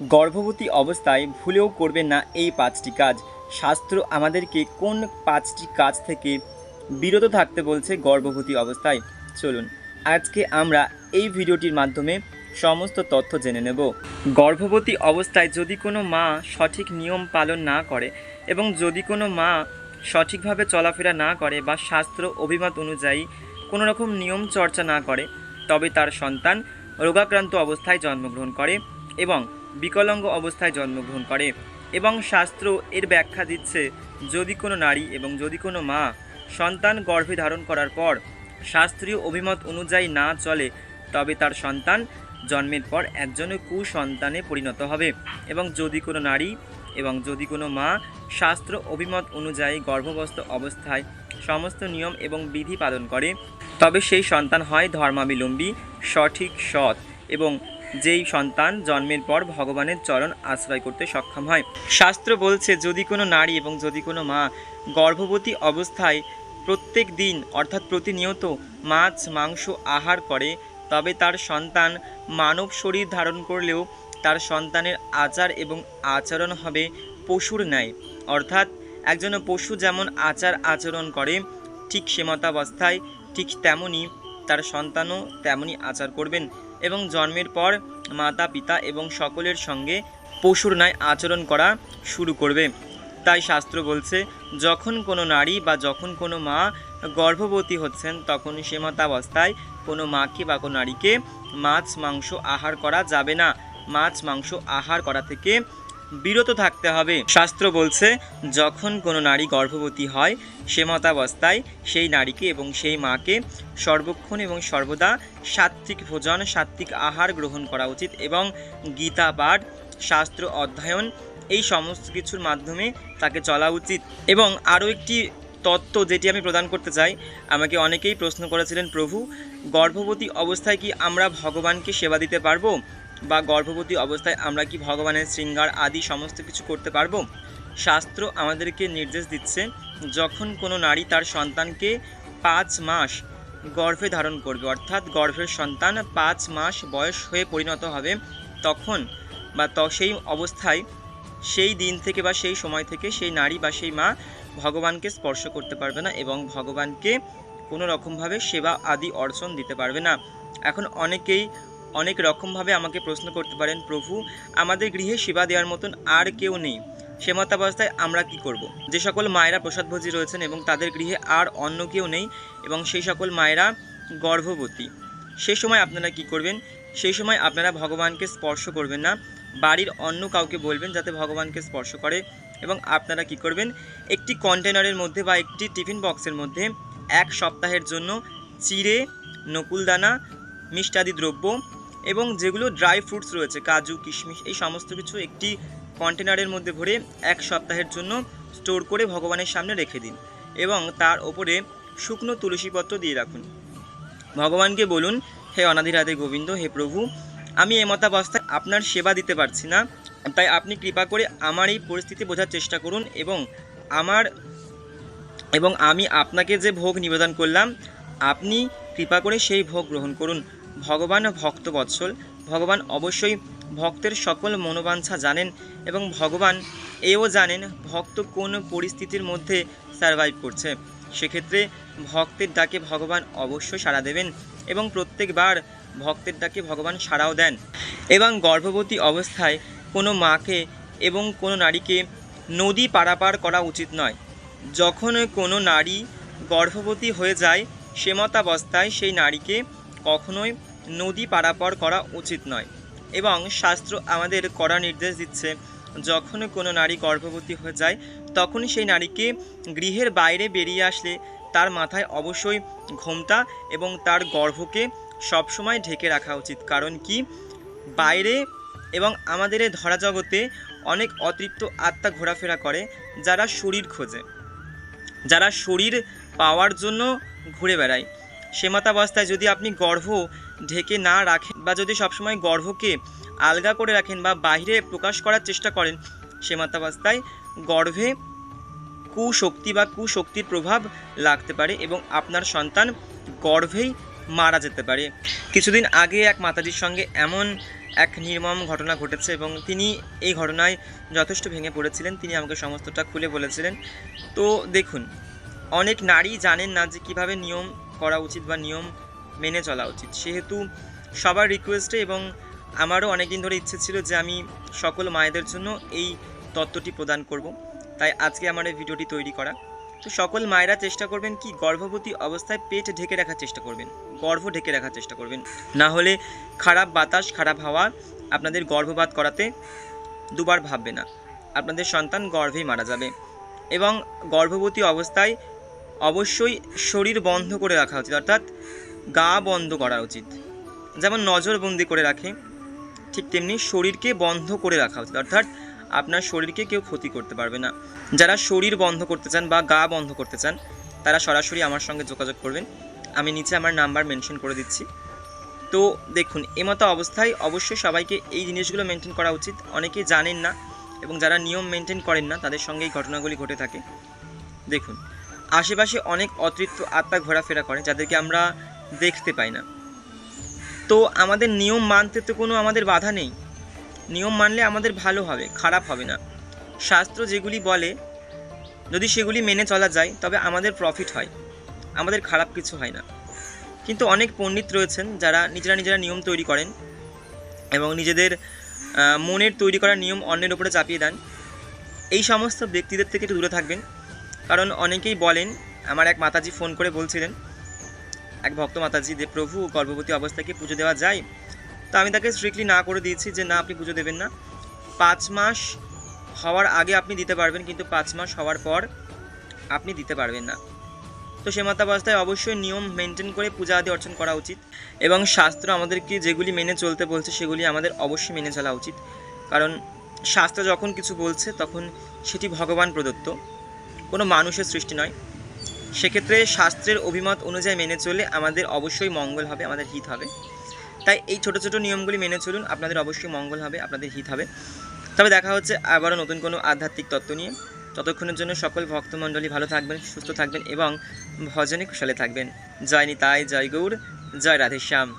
গর্ভবতী অবস্থায় ভুলেও করবেন না এই পাঁচটি কাজ। শাস্ত্র আমাদেরকে কোন পাঁচটি কাজ থেকে বিরত থাকতে বলছে গর্ভবতী অবস্থায়? চলুন, আজকে আমরা এই ভিডিওটির মাধ্যমে সমস্ত তথ্য জেনে নেব। গর্ভবতী অবস্থায় যদি কোনো মা সঠিক নিয়ম পালন না করে এবং যদি কোনো মা সঠিকভাবে চলাফেরা না করে বা শাস্ত্র অভিমত অনুযায়ী কোনো রকম নিয়ম চর্চা না করে, তবে তার সন্তান রোগাক্রান্ত অবস্থায় জন্মগ্রহণ করে এবং বিকলাঙ্গ অবস্থায় জন্মগ্রহণ করে এবং শাস্ত্র এর ব্যাখ্যা দিচ্ছে, যদি কোনো নারী এবং যদি কোনো মা সন্তান গর্ভে ধারণ করার পর শাস্ত্রীয় অভিমত অনুযায়ী না চলে, তবে তার সন্তান জন্মের পর একজন কুসন্তানে পরিণত হবে এবং যদি কোনো নারী এবং যদি কোনো মা শাস্ত্র অভিমত অনুযায়ী গর্ভবস্থ অবস্থায় সমস্ত নিয়ম এবং বিধি পালন করে, তবে সেই সন্তান হয় ধর্মাবলম্বী, সঠিক সৎ এবং যেই সন্তান জন্মের পর ভগবানের চরণ আশ্রয় করতে সক্ষম হয়। শাস্ত্র বলছে, যদি কোনো নারী এবং যদি কোনো মা গর্ভবতী অবস্থায় প্রত্যেক দিন, অর্থাৎ প্রতিনিয়ত মাছ, মাংস আহার করে, তবে তার সন্তান মানব শরীর ধারণ করলেও তার সন্তানের আচার এবং আচরণ হবে পশুর ন্যায়। অর্থাৎ একজন পশু যেমন আচার আচরণ করে, ঠিক সেমতাবস্থায় ঠিক তেমনই তার সন্তানও তেমনই আচার করবেন এবং জন্মের পর মাতা, পিতা এবং সকলের সঙ্গে পশুর ন্যায় আচরণ করা শুরু করবে। তাই শাস্ত্র বলছে, যখন কোনো নারী বা যখন কোনো মা গর্ভবতী হচ্ছেন, তখন সে মাতাবস্থায় কোনো মাকে বা কোনো নারীকে মাছ, মাংস আহার করা যাবে না। মাছ, মাংস আহার করা থেকে বিরত থাকতে হবে। শাস্ত্র বলছে, যখন কোনো নারী গর্ভবতী হয়, সে মতাবস্থায় সেই নারীকে এবং সেই মাকে সর্বক্ষণ এবং সর্বদা সাত্ত্বিক ভোজন, সাত্ত্বিক আহার গ্রহণ করা উচিত এবং গীতা, পাঠ, শাস্ত্র, অধ্যয়ন এই সমস্ত কিছুর মাধ্যমে তাকে চলা উচিত। এবং আরও একটি তত্ত্ব যেটি আমি প্রদান করতে চাই, আমাকে অনেকেই প্রশ্ন করেছিলেন, প্রভু, গর্ভবতী অবস্থায় কি আমরা ভগবানকে সেবা দিতে পারব? বা গর্ভবতী অবস্থায় আমরা কি ভগবানের শৃঙ্গার আদি সমস্ত কিছু করতে পারব? শাস্ত্র আমাদেরকে নির্দেশ দিচ্ছে, যখন কোনো নারী তার সন্তানকে পাঁচ মাস গর্ভে ধারণ করবে, অর্থাৎ গর্ভের সন্তান পাঁচ মাস বয়স হয়ে পরিণত হবে, তখন বা ত, সেই অবস্থায় সেই দিন থেকে বা সেই সময় থেকে সেই নারী বা সেই মা ভগবানকে স্পর্শ করতে পারবে না এবং ভগবানকে কোনো রকমভাবে সেবা আদি অর্চন দিতে পারবে না। এখন অনেকেই অনেক রকমভাবে আমাকে প্রশ্ন করতে পারেন, প্রভু, আমাদের গৃহে সেবা দেওয়ার মতন আর কেউ নেই। সে মতাবস্থায় আমরা কি করব। যে সকল মায়েরা প্রসাদভোজী রয়েছেন এবং তাদের গৃহে আর অন্য কেউ নেই এবং সেই সকল মায়েরা গর্ভবতী। সেই সময় আপনারা কি করবেন? সেই সময় আপনারা ভগবানকে স্পর্শ করবেন না। বাড়ির অন্য কাউকে বলবেন যাতে ভগবানকে স্পর্শ করে এবং আপনারা কি করবেন? একটি কন্টেনারের মধ্যে বা একটি টিফিন বক্সের মধ্যে এক সপ্তাহের জন্য চিড়ে, নকুলদানা, মিষ্টাদি দ্রব্য এবং যেগুলো ড্রাই ফ্রুটস রয়েছে, কাজু, কিশমিশ, এই সমস্ত কিছু একটি কন্টেনারের মধ্যে ভরে এক সপ্তাহের জন্য স্টোর করে ভগবানের সামনে রেখে দিন এবং তার ওপরে শুকনো তুলসীপত্র দিয়ে রাখুন। ভগবানকে বলুন, হে অনাধিরাধে গোবিন্দ, হে প্রভু, আমি এমতাবস্থায় আপনার সেবা দিতে পারছি না। তাই আপনি কৃপা করে আমার এই পরিস্থিতি বোঝার চেষ্টা করুন এবং আমার, এবং আমি আপনাকে যে ভোগ নিবেদন করলাম, আপনি কৃপা করে সেই ভোগ গ্রহণ করুন। ভগবান ভক্ত বৎসল। ভগবান অবশ্যই ভক্তের সকল মনোবাঞ্ছা জানেন এবং ভগবান এও জানেন ভক্ত কোন পরিস্থিতির মধ্যে সার্ভাইভ করছে। সেক্ষেত্রে ভক্তের ডাকে ভগবান অবশ্যই সাড়া দেবেন এবং প্রত্যেকবার ভক্তের ডাকে ভগবান সাড়াও দেন। এবং গর্ভবতী অবস্থায় কোনো মাকে এবং কোনো নারীকে নদী পারাপার করা উচিত নয়। যখন কোনো নারী গর্ভবতী হয়ে যায় সেমতাবস্থায় সেই নারীকে কখনোই নদী পারাপার করা উচিত নয়। এবং শাস্ত্র আমাদের কড়া নির্দেশ দিচ্ছে যখন কোনো নারী গর্ভবতী হয়ে যায় তখন সেই নারীকে গৃহের বাইরে বেরিয়ে আসলে তার মাথায় অবশ্যই ঘোমটা এবং তার গর্ভকে সবসময় ঢেকে রাখা উচিত। কারণ কি? বাইরে এবং আমাদের ধরা জগতে অনেক অতৃপ্ত আত্মা ঘোরাফেরা করে, যারা শরীর খোঁজে। যারা শরীর পাওয়ার জন্য ঘুরে বেড়ায়। সেমাতাবস্থায় যদি আপনি গর্ভ ঢেকে না রাখেন বা যদি সবসময় গর্ভকে আলগা করে রাখেন বা বাইরে প্রকাশ করার চেষ্টা করেন, সেমাতাবস্থায় গর্ভে কুশক্তি বা কুশক্তির প্রভাব লাগতে পারে এবং আপনার সন্তান গর্ভেই মারা যেতে পারে। কিছুদিন আগে এক মাতাজির সঙ্গে এমন এক নির্মম ঘটনা ঘটেছে এবং তিনি এই ঘটনায় যথেষ্ট ভেঙে পড়েছিলেন। তিনি আমাকে সমস্তটা খুলে বলেছিলেন। তো দেখুন, অনেক নারী জানেন না যে কীভাবে নিয়ম করা উচিত বা নিয়ম মেনে চলা উচিত। সেহেতু সবার রিকোয়েস্টে এবং আমারও অনেক দিন ধরে ইচ্ছে ছিল যে আমি সকল মায়েদের জন্য এই তত্ত্বটি প্রদান করব। তাই আজকে আমার এই ভিডিওটি তৈরি করা। তো সকল মায়েরা চেষ্টা করবেন কি গর্ভবতী অবস্থায় পেট ঢেকে রাখার চেষ্টা করবেন, গর্ভ ঢেকে রাখার চেষ্টা করবেন। না হলে খারাপ বাতাস, খারাপ হাওয়া আপনাদের গর্ভপাত করাতে দুবার ভাববে না। আপনাদের সন্তান গর্ভেই মারা যাবে এবং গর্ভবতী অবস্থায় অবশ্যই শরীর বন্ধ করে রাখা উচিত, অর্থাৎ গা বন্ধ করা উচিত। যেমন নজরবন্দি করে রাখে, ঠিক তেমনি শরীরকে বন্ধ করে রাখা উচিত, অর্থাৎ আপনার শরীরকে কেউ ক্ষতি করতে পারবে না। যারা শরীর বন্ধ করতে চান বা গা বন্ধ করতে চান, তারা সরাসরি আমার সঙ্গে যোগাযোগ করবেন। আমি নিচে আমার নাম্বার মেনশন করে দিচ্ছি। তো দেখুন, এমতো অবস্থায় অবশ্যই সবাইকে এই জিনিসগুলো মেনটেন করা উচিত। অনেকে জানেন না এবং যারা নিয়ম মেনটেন করেন না, তাদের সঙ্গে এই ঘটনাগুলি ঘটে থাকে। দেখুন আশেপাশে অনেক অতৃপ্ত আত্মা ঘোরাফেরা করে, যাদেরকে আমরা দেখতে পাই না। তো আমাদের নিয়ম মানতে তো কোনো আমাদের বাধা নেই। নিয়ম মানলে আমাদের ভালো হবে, খারাপ হবে না। শাস্ত্র যেগুলি বলে, যদি সেগুলি মেনে চলা যায়, তবে আমাদের প্রফিট হয়। আমাদের খারাপ কিছু হয় না। কিন্তু অনেক পণ্ডিত রয়েছেন যারা নিজেরা নিজেরা নিয়ম তৈরি করেন এবং নিজেদের মনের তৈরি করা নিয়ম অন্যের উপরে চাপিয়ে দেন। এই সমস্ত ব্যক্তিদের থেকে একটু দূরে থাকবেন। কারণ অনেকেই বলেন, আমার এক মাতাজি ফোন করে বলছিলেন, এক ভক্ত মাতাজি যে প্রভু, গর্ভবতী অবস্থায় কি পুজো দেওয়া যায়? তো আমি তাকে স্ট্রিক্টলি না করে দিয়েছি যে, না, আপনি পুজো দেবেন না। পাঁচ মাস হওয়ার আগে আপনি দিতে পারবেন, কিন্তু পাঁচ মাস হওয়ার পর আপনি দিতে পারবেন না। তো সে মাতাবস্থায় অবশ্যই নিয়ম মেনটেন করে পূজা আদি অর্চন করা উচিত এবং শাস্ত্র আমাদেরকে যেগুলি মেনে চলতে বলছে, সেগুলি আমাদের অবশ্যই মেনে চলা উচিত। কারণ শাস্ত্র যখন কিছু বলছে, তখন সেটি ভগবান প্রদত্ত। কোনো মানুষের সৃষ্টি নয়। সেক্ষেত্রে শাস্ত্রের অভিমত অনুযায়ী মেনে চললে আমাদের অবশ্যই মঙ্গল হবে, আমাদের হিত হবে। তাই এই ছোট ছোট নিয়মগুলি মেনে চলুন, আপনাদের অবশ্যই মঙ্গল হবে, আপনাদের হিত হবে। তবে দেখা হচ্ছে আবারও নতুন কোনো আধ্যাত্মিক তত্ত্ব নিয়ে। ততক্ষণের জন্য সকল ভক্তমণ্ডলী ভালো থাকবেন, সুস্থ থাকবেন এবং ভজনে কুশলে থাকবেন। জয় নিতাই জয় গৌর জয় রাধেশ্যাম।